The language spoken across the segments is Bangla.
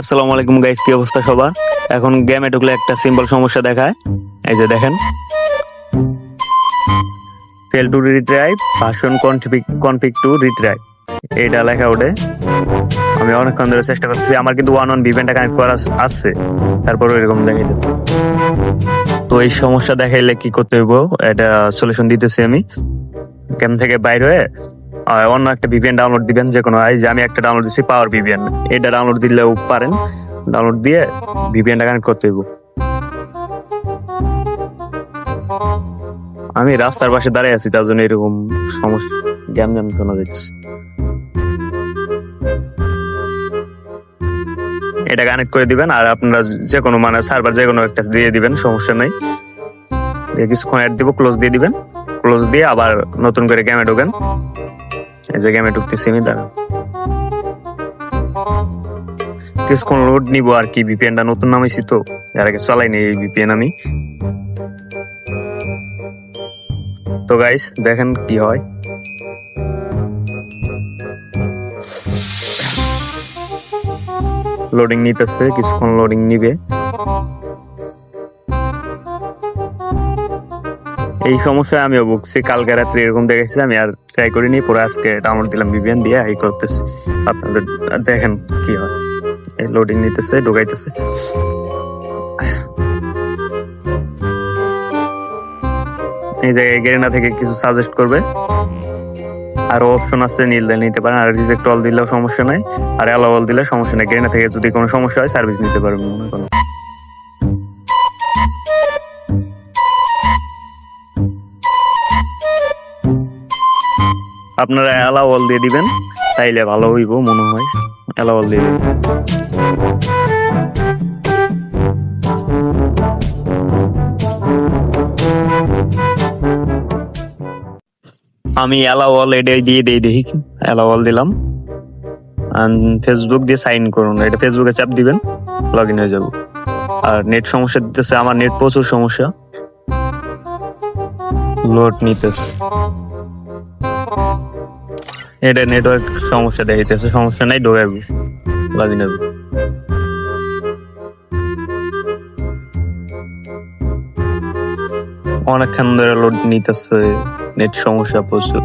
আসসালামু আলাইকুম গাইস কি অবস্থা সবার? এখন গেমে ঢুকলে একটা সিম্পল সমস্যা দেখায়। এই যে দেখেন। Fail to retrieve version config config to retrieve এটা লেখা ওঠে। আমি অনেকক্ষণ ধরে চেষ্টা করতেছি, আমার কিন্তু ওয়ান ওয়ান ভিভেনটা কানেক্ট করা আছে। তারপর এরকম দেখাই তো এই সমস্যা দেখাইলে কি করতে হইব? এটা সলিউশন দিতেছি আমি। গেম থেকে বাইর হয়ে অন্য একটা ভিপিএন ডাউনলোড দিবেন যে কোনো এই যে আমি একটা ডাউনলোড দিচ্ছি পাওয়ার ভিপিএন এটা ডাউনলোড দিলেও পারেন। ডাউনলোড দিয়ে ভিপিএনটা কানেক্ট করতে হইব। আমি রাস্তার পাশে দাঁড়িয়ে আছি, তার জন্য এরকম সমস্যা, জ্যাম জ্যাম শোনা যাচ্ছে এটা কানেক্ট করে দিবেন, আর আপনারা যে কোনো মানে সার্ভার যে কোনো একটা দিয়ে দিবেন, সমস্যা নেই। কিছুক্ষণ অ্যাড দিব ক্লোজ দিয়ে দিবেন। ক্লোজ দিয়ে আবার নতুন করে গেমে ঢোকেন। এই যে গেমে ঢুকতেছি, আমি দাঁড়ান কিছুক্ষণ লোড নিব আর কি ভিপিএনটা নতুন নামাইছি তো, এর আগে চালাই নি এই ভিপিএন আমি। তো গাইস দেখেন কি হয়। লোডিং নিতেছে, কিছুক্ষণ লোডিং নিবে। এই সমস্যায় আমিও ভুগছি। কালকে রাত্রে এরকম দেখেছি আমি আর ট্রাই করিনি, পরে আজকে ডাউনলোড দিলাম ভিভিএন দিয়ে, এই করতেছি। আপনাদের দেখেন কি হয়। এই লোডিং নিতেছে, ঢুকাইতেছে। এই জায়গায় গেরিনা থেকে কিছু সাজেস্ট করবে। আর অপশন আছে, নীল দিয়ে নিতে পারেন। আর রিজেক্ট অল দিলেও সমস্যা নাই। আর অ্যালাওয়াল দিলে সমস্যা নেই। গেরিনা থেকে যদি কোনো সমস্যা হয় সার্ভিস নিতে পারবেন, মনে করেন। আপনারা অ্যালাওয়াল দিয়ে দিবেন, তাইলে ভালো হইব মনে হয়। অ্যালাওয়াল দিয়ে দিবেন। আমি অ্যালাওয়াল এটাই দিয়ে দিই দেখি অ্যালাওয়াল দিলাম। ফেসবুক দিয়ে সাইন করুন। এটা ফেসবুকে চাপ দিবেন লগ ইন হয়ে যাব। আর নেট সমস্যা দিতেছে, আমার নেট প্রচুর সমস্যা। লোড নিতেছে। এটা নেটওয়ার্ক সমস্যা দেখাইতেছে, সমস্যা নাই ঢোকাবি লগ ইন অনেকক্ষণ ধরে লোড নিতেছে নেট সমস্যা প্রচুর।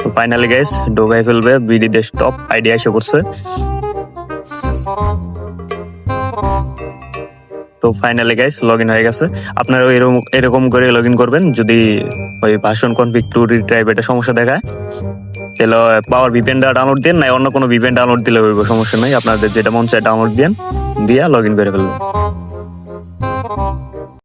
তো ফাইনালি গাইস ডোবাই ফেলবে, বিডি দেশ টপ আইডিয়া এসে করছে তো ফাইনালি গাইস লগ ইন হয়ে গেছে। আপনারা এরকম এরকম করে লগ ইন করবেন, যদি ওই ভাষণ কনফিগ টু রিট্রাইভ এটা সমস্যা দেখায়। তাহলে পাওয়ার ভিপেনটা ডাউনলোড দিন না অন্য কোনো ভিপেন ডাউনলোড দিলে সমস্যা নাই। আপনাদের যেটা মন চায় ডাউনলোড দিন দিয়া লগ ইন করে ফেলবেন।